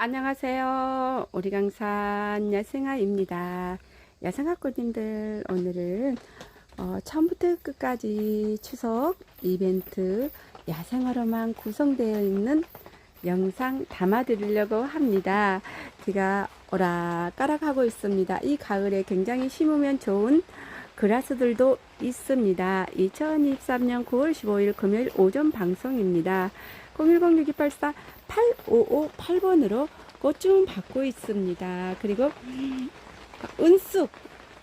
안녕하세요. 오리강산 야생아입니다. 야생아꽃님들 오늘은 어, 처음부터 끝까지 추석 이벤트 야생화로만 구성되어 있는 영상 담아 드리려고 합니다. 제가 오락가락하고 있습니다. 이 가을에 굉장히 심으면 좋은 그라스들도 있습니다. 2023년 9월 15일 금요일 오전 방송입니다. 010-6284 8558번으로 꽃 좀 받고 있습니다. 그리고 은숙,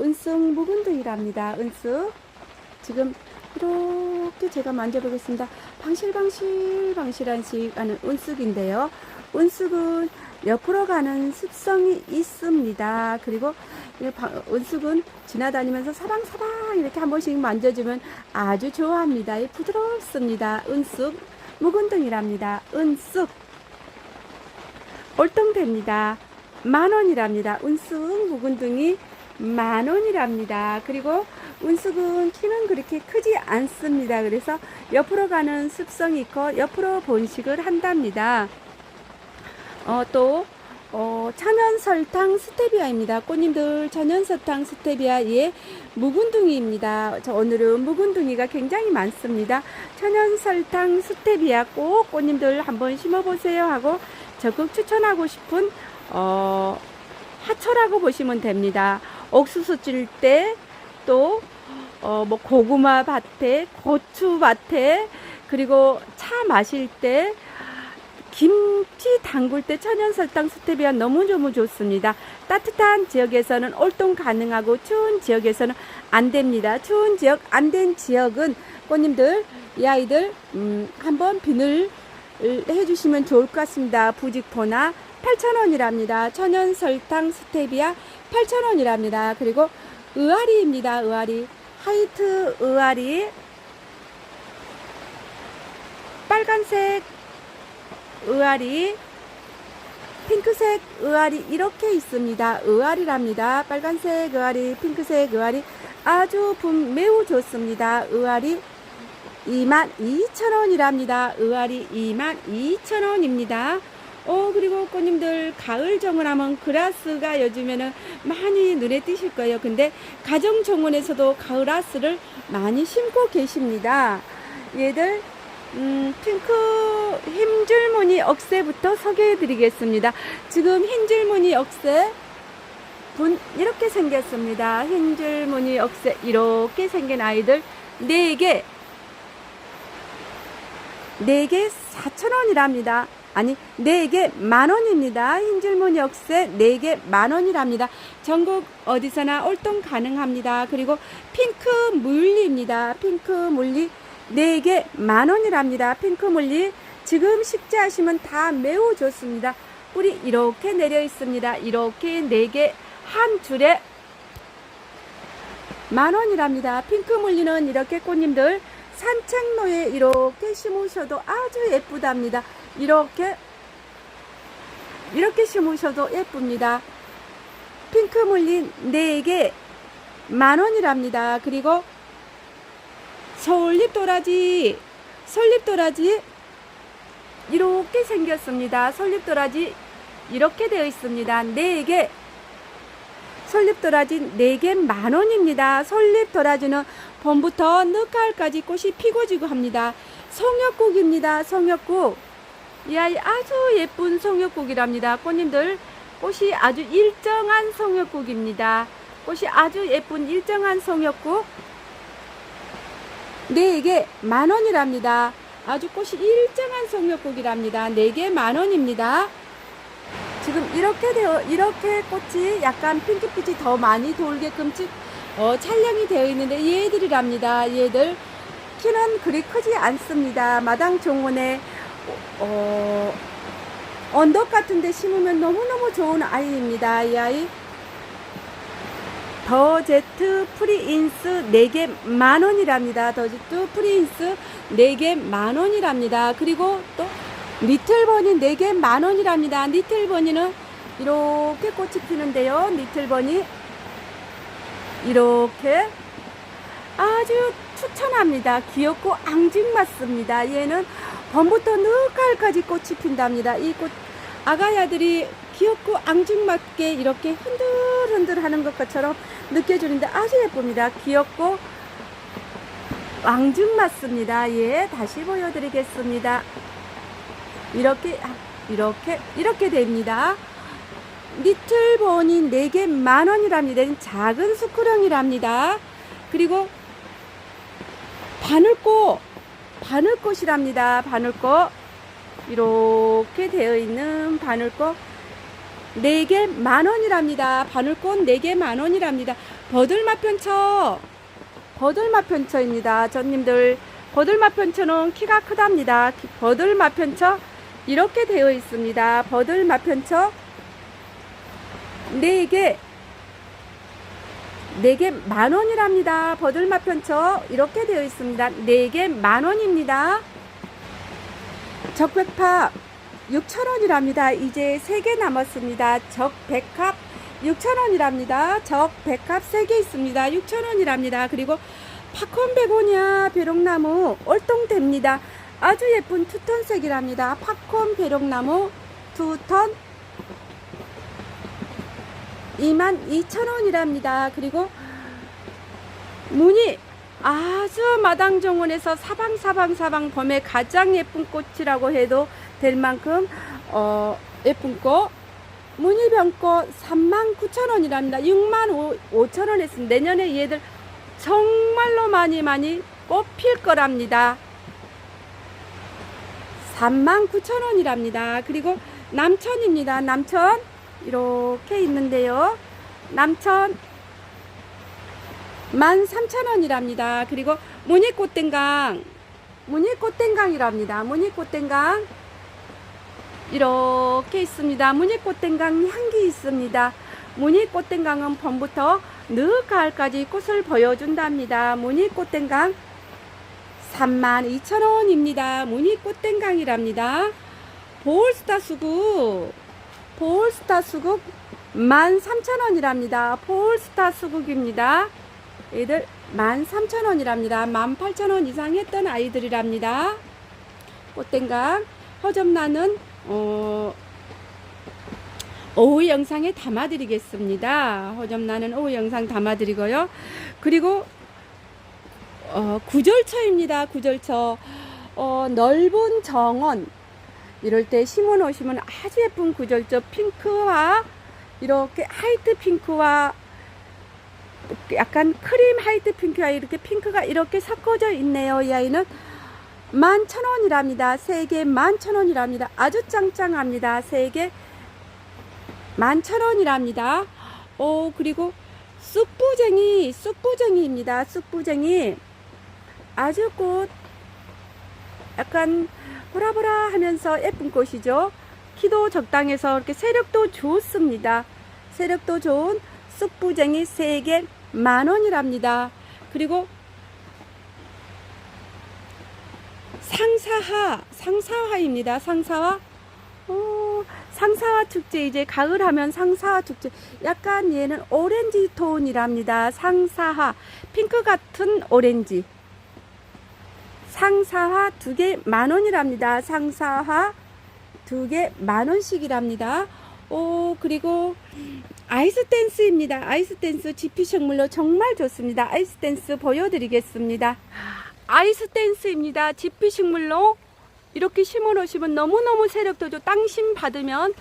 은숙 묵은둥이랍니다. 은숙. 지금 이렇게 제가 만져보겠습니다. 방실방실 방실한 식 하는 은숙인데요. 은숙은 옆으로 가는 습성이 있습니다. 그리고 은숙은 지나다니면서 사방사방 이렇게 한 번씩 만져주면 아주 좋아합니다. 이 부드럽습니다. 은숙 묵은둥이랍니다. 은숙 올동됩니다. 만 원이랍니다. 은숙 묵은둥이 만 원이랍니다. 그리고 은숙은 키는 그렇게 크지 않습니다. 그래서 옆으로 가는 습성이 있고 옆으로 번식을 한답니다. 어, 또 어, 천연 설탕 스테비아입니다. 꽃님들 천연 설탕 스테비아의 묵은둥이입니다. 저 오늘은 묵은둥이가 굉장히 많습니다. 천연 설탕 스테비아 꼭 꽃님들 한번 심어보세요 하고 적극 추천하고 싶은 어, 하초라고 보시면 됩니다. 옥수수 찔 때 또 어, 뭐 고구마 밭에 고추 밭에 그리고 차 마실 때 김치 담글 때 천연 설탕 스테비아 너무너무 좋습니다. 따뜻한 지역에서는 올동 가능하고 추운 지역에서는 안 됩니다. 추운 지역 안 된 지역은 꽃님들 이 아이들 음, 한번 비늘 해주시면 좋을 것 같습니다. 부직포나 8,000원이랍니다. 천연 설탕 스테비아 8,000원이랍니다. 그리고 의아리입니다. 의아리. 하이트 의아리. 빨간색 의아리. 핑크색 의아리 이렇게 있습니다. 의아리랍니다. 빨간색 의아리, 핑크색 의아리 아주 분 매우 좋습니다. 의아리 22,000원이랍니다. 의아리 22,000원입니다. 어, 그리고 꽃님들 가을 정원하면 그라스가 요즘에는 많이 눈에 띄실 거예요. 근데 가정 정원에서도 가을아스를 많이 심고 계십니다. 얘들 음, 핑크 힘줄무늬 억새부터 소개해 드리겠습니다. 지금 흰줄무늬 억새 분 이렇게 생겼습니다. 흰줄무늬 억새 이렇게 생긴 아이들 4개 4개 4,000원이랍니다. 아니, 4개 만원입니다. 흰줄무늬 억새 4개 만원이랍니다. 전국 어디서나 올동 가능합니다. 그리고 핑크 물리입니다. 핑크 물리 4개 만원이랍니다. 핑크 물리. 지금 식재하시면 다 매우 좋습니다. 뿌리 이렇게 내려 있습니다. 이렇게 4개 한 줄에 만원이랍니다. 핑크 물리는 이렇게 꽃님들 산책로에 이렇게 심으셔도 아주 예쁘답니다. 이렇게 이렇게 심으셔도 예쁩니다. 핑크 물린 4개 만원이랍니다. 그리고 서울잎 도라지 설립 도라지 이렇게 생겼습니다. 설립 도라지 이렇게 되어 있습니다. 4개 설립 도라지 4개 만원입니다. 설립 도라지는 봄부터 늦가을까지 꽃이 피고 지고 합니다. 성역국입니다. 성역국. 이 아이 아주 예쁜 성역국이랍니다. 꽃님들 꽃이 아주 일정한 성역국입니다. 꽃이 아주 예쁜 일정한 성역국. 네개 만원이랍니다. 아주 꽃이 일정한 성역국이랍니다. 네 개 만 원입니다. 지금 이렇게 되어 이렇게 꽃이 약간 핑크빛이 더 많이 돌게끔 치- 어, 촬영이 되어 있는데 얘들이랍니다. 얘들 키는 그리 크지 않습니다. 마당 정원에 어, 언덕 같은데 심으면 너무너무 좋은 아이입니다. 이 아이 더 제트 프리인스 4개 만원이랍니다. 더 제트 프리인스 4개 만원이랍니다. 그리고 또 니틀버니 4개 만원이랍니다. 니틀버니는 이렇게 꽃이 피는데요. 니틀버니 이렇게 아주 추천합니다. 귀엽고 앙증맞습니다. 얘는 봄부터 늦가을까지 꽃이 핀답니다. 이 꽃 아가야들이 귀엽고 앙증맞게 이렇게 흔들흔들 하는 것처럼 느껴지는데 아주 예쁩니다. 귀엽고 앙증맞습니다. 예, 다시 보여드리겠습니다. 이렇게, 아, 이렇게, 이렇게 됩니다. 니틀본이 4개 만 원이랍니다. 작은 수크령이랍니다. 그리고 바늘꽃, 바늘꽃이랍니다. 바늘꽃. 이렇게 되어 있는 바늘꽃 4개 만 원이랍니다. 바늘꽃 4개 만 원이랍니다. 버들맛 편처, 버들맛 편처입니다. 전님들, 버들맛 편처는 키가 크답니다. 기- 버들맛 편처 이렇게 되어 있습니다. 버들맛 편처 4개 4개 만원이랍니다. 버들맛 편처 이렇게 되어 있습니다. 4개 만원입니다. 적백팝 6,000원이랍니다. 이제 3개 남았습니다. 적백합 6,000원이랍니다. 적백합 3개 있습니다. 6,000원이랍니다. 그리고 팝콘 베고니아 벼롱나무 올동됩니다. 아주 예쁜 투톤색이랍니다. 팝콘 벼롱나무 투톤 22,000원이랍니다. 그리고 무늬 아주 마당 정원에서 사방사방사방 봄에 가장 예쁜 꽃이라고 해도 될 만큼 어, 예쁜 꽃 무늬병꽃 39,000원이랍니다. 6만 5천원 했습니다. 내년에 얘들 정말로 많이 많이 꽃필 거랍니다. 39,000원이랍니다. 그리고 남천입니다. 남천 이렇게 있는데요. 남천 13,000원이랍니다. 그리고 무늬꽃땡강 무늬꽃땡강이랍니다. 무늬꽃땡강 이렇게 있습니다. 무늬꽃땡강 향기 있습니다. 무늬꽃땡강은 봄부터 늦 가을까지 꽃을 보여준답니다. 무늬꽃땡강 32,000원입니다. 무늬꽃땡강이랍니다. 보울스타 수국 보울스타 수국 13,000원이랍니다. 보울스타 수국입니다. 얘들 13,000원이랍니다. 18,000원 이상 했던 아이들이랍니다. 꽃땡강 허접나는 어, 오후 영상에 담아드리겠습니다. 허접나는 오후 영상 담아드리고요. 그리고 어, 구절처입니다. 구절처 어, 넓은 정원 이럴 때 심어 놓으시면 아주 예쁜 구절처 핑크와 이렇게 하이트 핑크와 약간 크림 하이트 핑크와 이렇게 핑크가 이렇게 섞어져 있네요. 이 아이는 만 천원이랍니다. 세개 만 천원이랍니다. 아주 짱짱합니다. 세개 만 천원이랍니다. 오, 그리고 쑥부쟁이, 쑥부쟁이입니다. 쑥부쟁이. 아주 꽃, 약간 보라 보라 하면서 예쁜 꽃이죠. 키도 적당해서 이렇게 세력도 좋습니다. 세력도 좋은 쑥부쟁이 세개만 원이랍니다. 그리고 상사화, 상사화입니다. 상사화. 어, 상사화 축제 이제 가을 하면 상사화 축제. 약간 얘는 오렌지 톤이랍니다. 상사화. 핑크 같은 오렌지. 상사화 두 개 만 원이랍니다. 상사화 두 개 만 원씩이랍니다. 오, 그리고 아이스 댄스입니다. 아이스 댄스 지피 식물로 정말 좋습니다. 아이스 댄스 보여드리겠습니다. 아이스 댄스입니다. 지피 식물로 이렇게 심어 놓으시면 너무너무 세력도 좋 땅심 받으면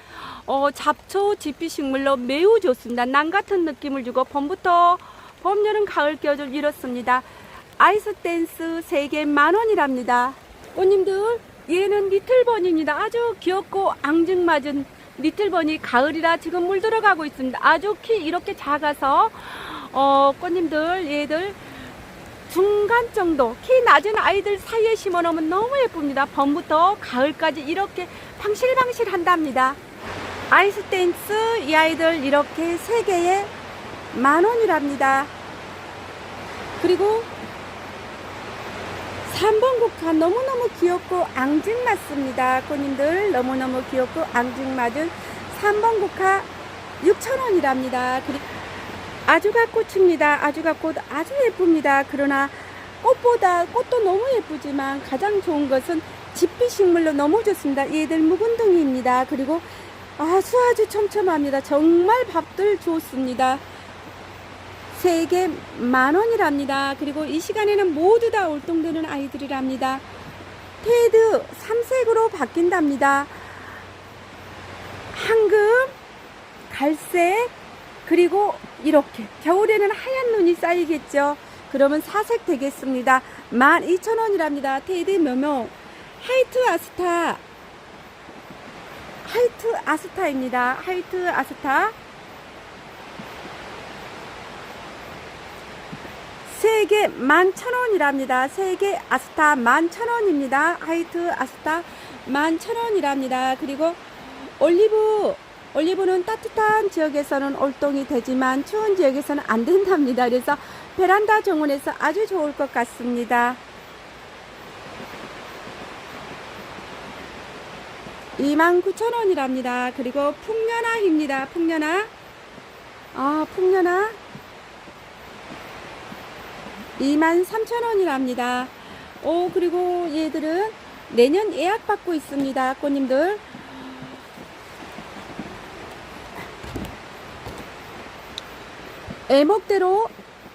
어, 잡초 지피 식물로 매우 좋습니다. 난 같은 느낌을 주고 봄부터 봄, 여름, 가을, 겨울 이렇습니다. 아이스 댄스 3개 만원이랍니다. 꽃님들, 얘는 리틀번입니다. 아주 귀엽고 앙증맞은 리틀번이 가을이라 지금 물 들어가고 있습니다. 아주 키 이렇게 작아서, 어, 꽃님들, 얘들 중간 정도, 키 낮은 아이들 사이에 심어 놓으면 너무 예쁩니다. 봄부터 가을까지 이렇게 방실방실 한답니다. 아이스 댄스 이 아이들 이렇게 3개에 만원이랍니다. 그리고 3번 국화 너무너무 귀엽고 앙증맞습니다. 꽃님들 너무너무 귀엽고 앙증맞은 3번 국화 6,000원이랍니다. 그리고 아주가 꽃입니다. 아주가 꽃 아주 예쁩니다. 그러나 꽃보다 꽃도 너무 예쁘지만 가장 좋은 것은 집비 식물로 너무 좋습니다. 얘들 묵은둥이입니다. 그리고 아주 아주 촘촘합니다. 정말 밥들 좋습니다. 세개 만 원이랍니다. 그리고 이 시간에는 모두 다 올동되는 아이들이랍니다. 테드 삼색으로 바뀐답니다. 황금, 갈색, 그리고 이렇게 겨울에는 하얀 눈이 쌓이겠죠. 그러면 사색 되겠습니다. 12,000원이랍니다. 테드 묘묘 하이트 아스타 하이트 아스타입니다. 하이트 아스타 세개 11,000원이랍니다. 세개 아스타 11,000원입니다. 하이트 아스타 11,000원이랍니다. 그리고 올리브 올리브는 따뜻한 지역에서는 올동이 되지만 추운 지역에서는 안 된답니다. 그래서 베란다 정원에서 아주 좋을 것 같습니다. 29,000원이랍니다. 그리고 풍년아입니다. 풍년아. 아, 풍년아. 23,000원이랍니다. 오, 그리고 얘들은 내년 예약 받고 있습니다. 꽃님들. 애목대로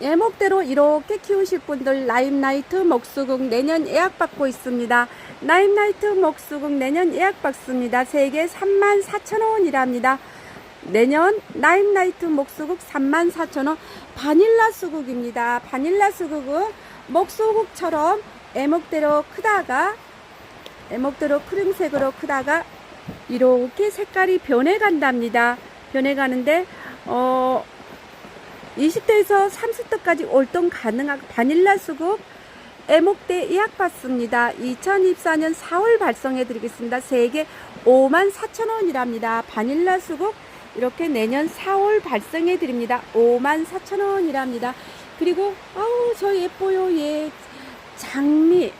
애목대로 이렇게 키우실 분들 라임나이트 목수국 내년 예약 받고 있습니다. 라임나이트 목수국 내년 예약 받습니다. 세개 34,000원이랍니다. 내년 라임나이트 목수국 34,000원 바닐라 수국입니다. 바닐라 수국은 목수국처럼 애목대로 크다가 애목대로 크림색으로 크다가 이렇게 색깔이 변해간답니다. 변해가는데 어 20대에서 30대까지 올동 가능한 바닐라 수국 애목대 예약 받습니다. 2024년 4월 발송해 드리겠습니다. 3개 54,000원이랍니다. 바닐라 수국 이렇게 내년 4월 발송해 드립니다. 54,000원이랍니다. 그리고 아우 저 예뻐요. 예. 장미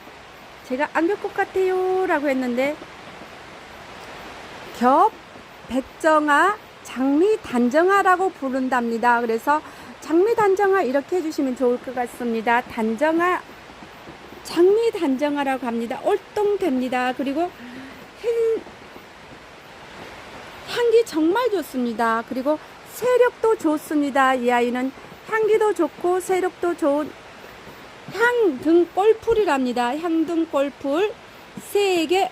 제가 안경꽃 같아요 라고 했는데 겹 백정아 장미 단정아라고 부른답니다. 그래서 장미 단정아 이렇게 해주시면 좋을 것 같습니다. 단정아 장미 단정아라고 합니다. 올동됩니다. 그리고 향, 향기 정말 좋습니다. 그리고 세력도 좋습니다. 이 아이는 향기도 좋고 세력도 좋은 향등 꼴풀이랍니다. 향등 꼴풀 3개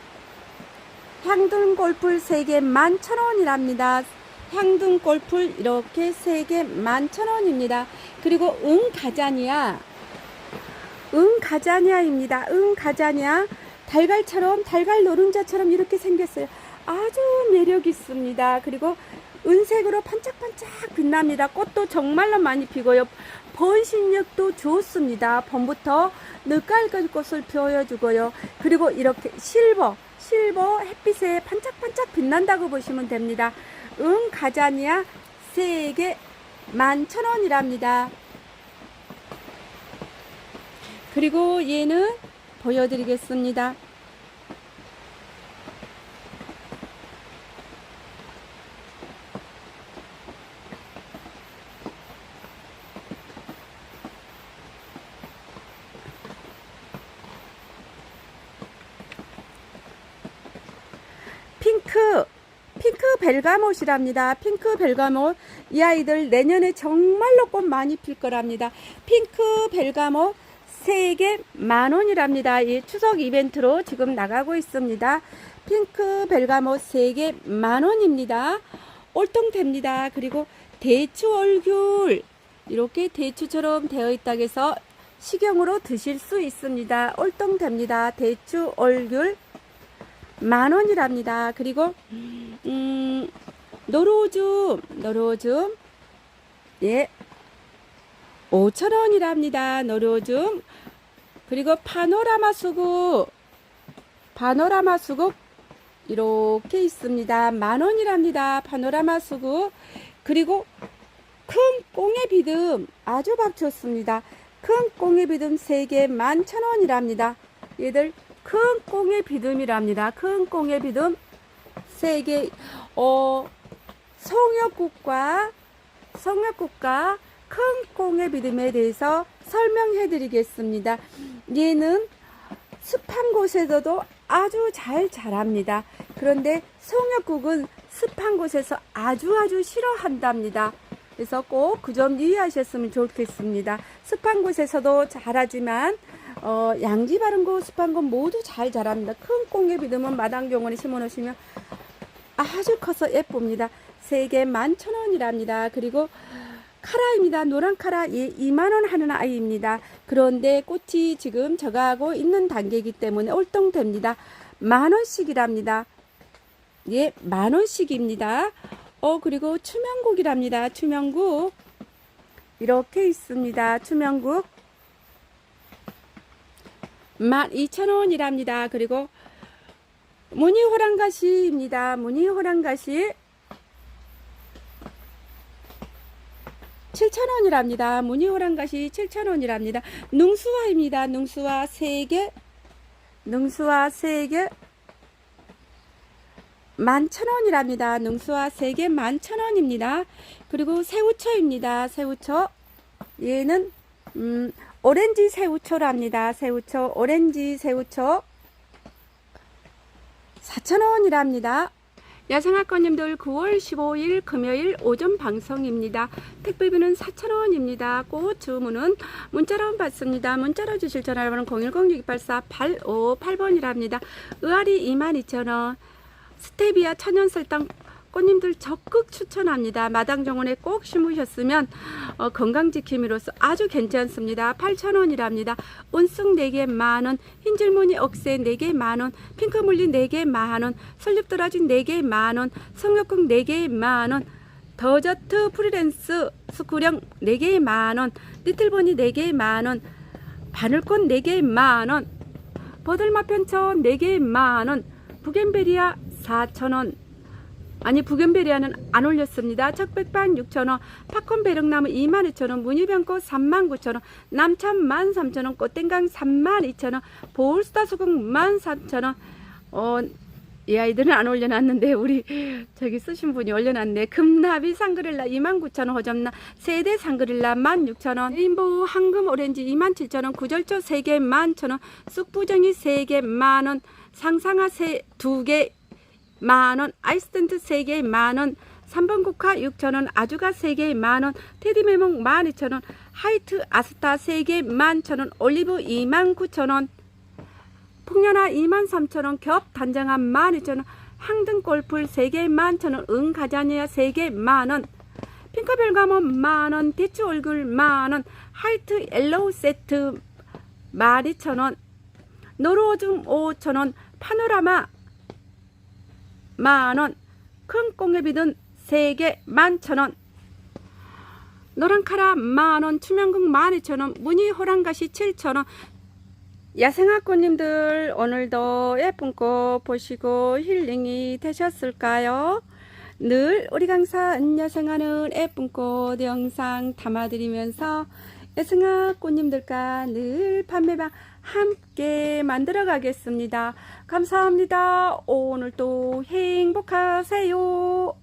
향등 꼴풀 3개 11,000원이랍니다. 향등 꼴풀 이렇게 3개 11,000원입니다. 그리고 응 가자니아 응 가자니아입니다. 응 가자니아 달걀처럼 달걀 노른자처럼 이렇게 생겼어요. 아주 매력 있습니다. 그리고 은색으로 반짝반짝 빛납니다. 꽃도 정말로 많이 피고요. 번식력도 좋습니다. 봄부터 늦가을 꽃을 보여주고요. 그리고 이렇게 실버, 실버 햇빛에 반짝반짝 빛난다고 보시면 됩니다. 응 가자니아 3개 11,000원이랍니다. 그리고 얘는 보여드리겠습니다. 핑크 핑크 벨가못이랍니다. 핑크 벨가못 이 아이들 내년에 정말로 꽃 많이 필 거랍니다. 핑크 벨가못 3개 만원이랍니다. 이 추석 이벤트로 지금 나가고 있습니다. 핑크 벨가못 3개 만원입니다. 올통됩니다. 그리고 대추 얼귤 이렇게 대추처럼 되어 있다고 해서 식용으로 드실 수 있습니다. 올통됩니다. 대추 얼귤 만 원이랍니다. 그리고 음, 노로줌 노로줌 예 5천 원이랍니다. 노로줌 그리고 파노라마 수국 파노라마 수국 이렇게 있습니다. 만 원이랍니다. 파노라마 수국 그리고 큰 꽁의 비듬 아주 밥 좋습니다. 큰 꽁의 비듬 3개 11,000원이랍니다. 얘들 큰 꽁의 비듬이랍니다. 큰 꽁의 비듬 3개 어 성역국과 성역국과 큰 꽁의 비듬에 대해서 설명해 드리겠습니다. 얘는 습한 곳에서도 아주 잘 자랍니다. 그런데 성역국은 습한 곳에서 아주 아주 싫어한답니다. 그래서 꼭 그 점 유의하셨으면 좋겠습니다. 습한 곳에서도 자라지만 어, 양지 바른 곳, 습한 곳 모두 잘 자랍니다. 큰 꽁잎이 드문 마당 정원에 심어 놓으시면 아주 커서 예쁩니다. 세개 만천 원이랍니다. 그리고 카라입니다. 노란 카라 예, 2만 원 하는 아이입니다. 그런데 꽃이 지금 적하고 있는 단계이기 때문에 올동됩니다. 만 원씩이랍니다. 예, 만 원씩입니다. 어, 그리고 추명국이랍니다. 추명국. 이렇게 있습니다. 추명국. 12,000원이랍니다. 그리고 무늬 호랑가시입니다. 무늬 호랑가시 7,000원이랍니다. 무늬호랑 가시 7,000원이랍니다. 능수화입니다. 능수화 3개, 능수화 3개, 11,000원이랍니다. 능수화 3개 11,000원입니다. 그리고 새우초입니다. 새우초. 얘는, 음, 오렌지 새우초랍니다. 새우초, 오렌지 새우초. 4,000원이랍니다. 야생학과님들 9월 15일 금요일 오전 방송입니다. 택배비는 4,000원입니다. 꽃 주문은 문자로 받습니다. 문자로 주실 전화번호는 010-684-858번이랍니다. 의아리 22,000원. 스테비아 천연설탕 꽃님들 적극 추천합니다. 마당 정원에 꼭 심으셨으면 어, 건강지킴이로서 아주 괜찮습니다. 8,000원이랍니다. 온쑥 4개 만원, 흰줄무늬 억새 4개 만원, 핑크물리 4개 만원, 설립도라지 4개 만원, 성역국 4개 만원, 더저트 프리랜스 스쿠령 4개 만원, 리틀보니 4개 만원, 바늘꽃 4개 만원, 버들마 편천 4개 만원, 부겐베리아 4,000원, 아니 부겐베리아는 안 올렸습니다. 척백반 6,000원, 팝콘 배령나무 22,000원, 무늬병꽃 39,000원, 남참 13,000원, 꽃땡강 32,000원, 보울스타 수국 13,000원. 어, 이 아이들은 안 올려놨는데 우리 저기 쓰신 분이 올려놨네. 금나비 상그릴라 29,000원, 호접나 세대 상그릴라 16,000원, 레인보우 황금 오렌지 27,000원, 구절초 3개 11,000원, 쑥부정이 3개 만원, 상상아 2개 만원, 아이스텐트 3개 만원, 3번 국화 6천원, 아주가 3개 만원, 테디메몽 12,000원, 하이트 아스타 3개 11,000원, 올리브 29,000원, 풍년아 23,000원, 겹 단장아 12,000원, 항등 골풀 3개 11,000원, 응 가자니아 3개 만원, 핑크별 감원 만원, 대추 얼굴 만원, 하이트 옐로우 세트 12,000원, 노루오줌 5,000원, 파노라마 만원, 큰 꽁잎이든 3개 11,000원, 노란 카라 만원, 투명국 12,000원, 무늬 호랑가시 7,000원, 야생화꽃님들 오늘도 예쁜 꽃 보시고 힐링이 되셨을까요? 늘 우리 강사 은야생화는 예쁜 꽃 영상 담아드리면서 야생화 꽃님들과 늘 판매방 함께 만들어 가겠습니다. 감사합니다. 오늘도 행복하세요.